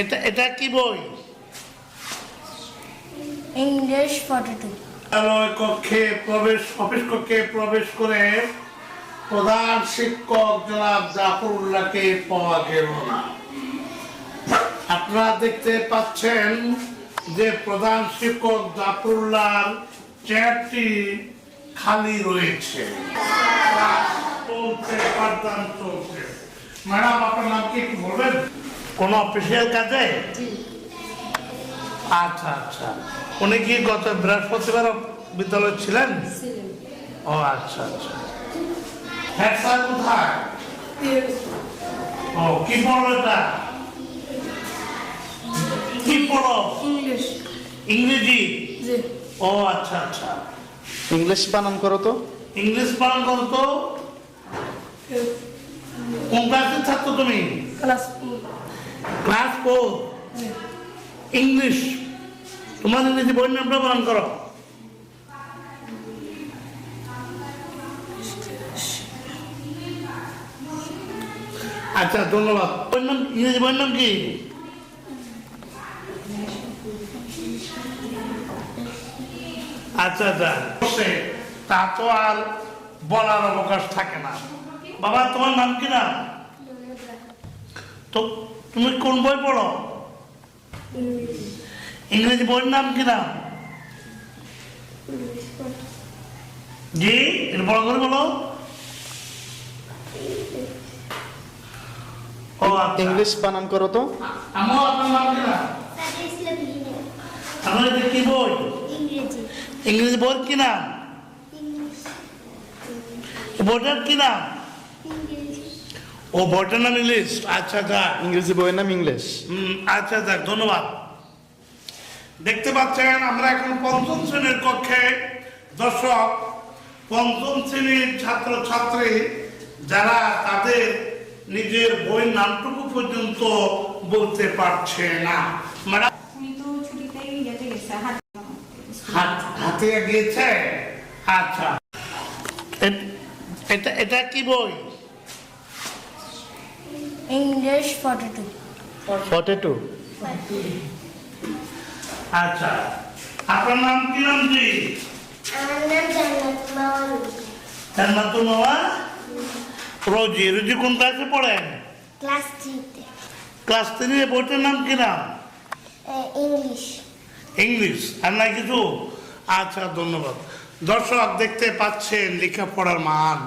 এটা এটা কি বই ইংলিশ ফর্টি টু কক্ষে প্রবেশ অফিস কক্ষে প্রবেশ করে প্রধান শিক্ষক জনাব জাফরুল্লাহকে পাওয়া গেল না। আপনারা দেখতে পাচ্ছেন যে প্রধান শিক্ষক জাফরুল্লাহর চেয়ারটি খালি রয়েছে। চলছে পাঠদান চলছে। ম্যাডাম আপনার নাম কি একটু বলবেন? কোন অফিসিয়াল কাজে? আচ্ছা আচ্ছা। উনি কি গত বৃহস্পতিবার বিদ্যালয়ে ছিলেন? ও আচ্ছা আচ্ছা। হ্যাঁ স্যার কোথায়? ও কি পড়ো এটা? কি পড়ো ইংলিশ। ইংরেজি? ও আচ্ছা আচ্ছা। ইংলিশ বানান করো তো। ইংলিশ পালন করো তো? কোন ক্লাসের ছাত্র তুমি? ক্লাস ক্লাস ফোর ইংলিশ তোমার ইংরেজি বইয়ের নামটা পালন করো। আচ্ছা ধন্যবাদ। বইয়ের নাম ইংরেজি বইয়ের নাম কি? আচ্ছা আচ্ছা। তা তো আর বলার অবকাশ থাকে না। বাবা, তোমার নাম কি না? তো তুমি কোন বই পড়ো? ইংরেজি। বইয়ের নাম কি নাম জি এটা বড় করে বলো। ও আচ্ছা। ইংলিশ বানান করো তো। আমার আপনার নাম কি না আমার এটা কি বই? ইংরেজি। ইংরেজি বইয়ের কি নাম? বইটার কি নাম? ও বইটার নাম ইংলিশ আচ্ছা আচ্ছা ইংরেজি বইয়ের নাম ইংলিশ। হুম, আচ্ছা আচ্ছা ধন্যবাদ। দেখতে পাচ্ছেন আমরা এখন পঞ্চম শ্রেণির কক্ষে দর্শক পঞ্চম শ্রেণির ছাত্র ছাত্রী যারা তাদের নিজের বইয়ের নামটুকু পর্যন্ত বলতে পারছে না। হাত- হাতে গিয়েছে? আচ্ছা। এটা এটা কি বই? English forty two forty two আচ্ছা আপনার নাম কি নাম জি? আমার নাম জান্নাত মাওয়ান জান্নাতুল মামা রোজি রোজি কোন ক্লাসে পড়েন? ক্লাস থ্রিতে। ক্লাস থ্রি বইটার নাম কি নাম? ইংলিশ ইংলিশ আর নাই কিছু? আচ্ছা ধন্যবাদ। দর্শক দেখতে পাচ্ছেন লেখাপড়ার মান।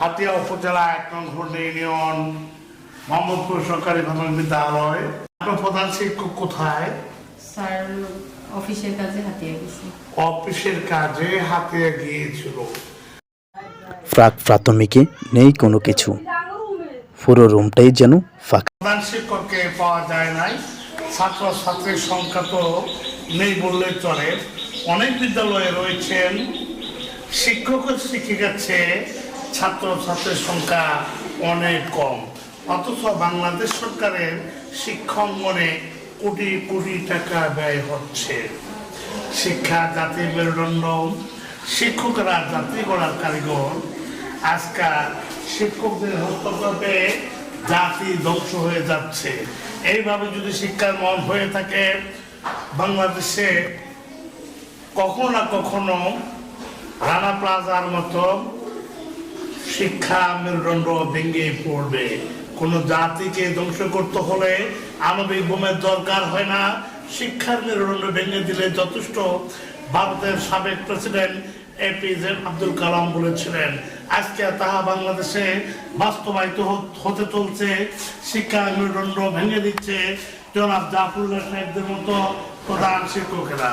হাতিয়া উপজেলা এক নম্বর ইউনিয়ন। মোহাম্মদপুর সরকারি প্রাথমিক বিদ্যালয়। আপনার প্রধান শিক্ষক কোথায়? স্যার অফিসের কাজে হাতিয়ে গেছে। অফিসের কাজে হাতিয়া গিয়েছিল। প্রাক প্রাথমিকে নেই কোনো কিছু। পুরো রুমটাই যেন ফাঁকা। প্রধান শিক্ষককে পাওয়া যায় নাই। ছাত্র ছাত্রীর সংখ্যা তো নেই বললে চলে। অনেক বিদ্যালয়ে রয়েছেন শিক্ষক শিক্ষিকার চেয়ে ছাত্র ছাত্রীর সংখ্যা অনেক কম। অথচ বাংলাদেশ সরকারের শিক্ষাঙ্গনে কোটি কোটি টাকা ব্যয় হচ্ছে। শিক্ষা জাতির মেরুদণ্ড, শিক্ষকরা জাতি গড়ার কারিগর। আজকাল শিক্ষকদের হস্তক্ষেপে জাতি ধ্বংস হয়ে যাচ্ছে। এইভাবে যদি শিক্ষার মন হয়ে থাকে, বাংলাদেশে কখনো না কখনো রানা প্লাজার মতো শিক্ষা মেরুদণ্ড ভেঙে পড়বে। কোনো জাতিকে ধ্বংস করতে হলে আণবিক বোমের দরকার হয় না। শিক্ষার মেরুদণ্ড ভেঙে দিলে যথেষ্ট। ভারতের সাবেক প্রেসিডেন্ট এপিজে আব্দুল কালাম বলেছিলেন, আজকে তাহা বাংলাদেশে বাস্তবায়িত হতে চলছে। শিক্ষা মেরুদণ্ড ভেঙে দিচ্ছে। জনাব জাফরুল্লাহ সাহেবদের মতো প্রধান শিক্ষকেরা।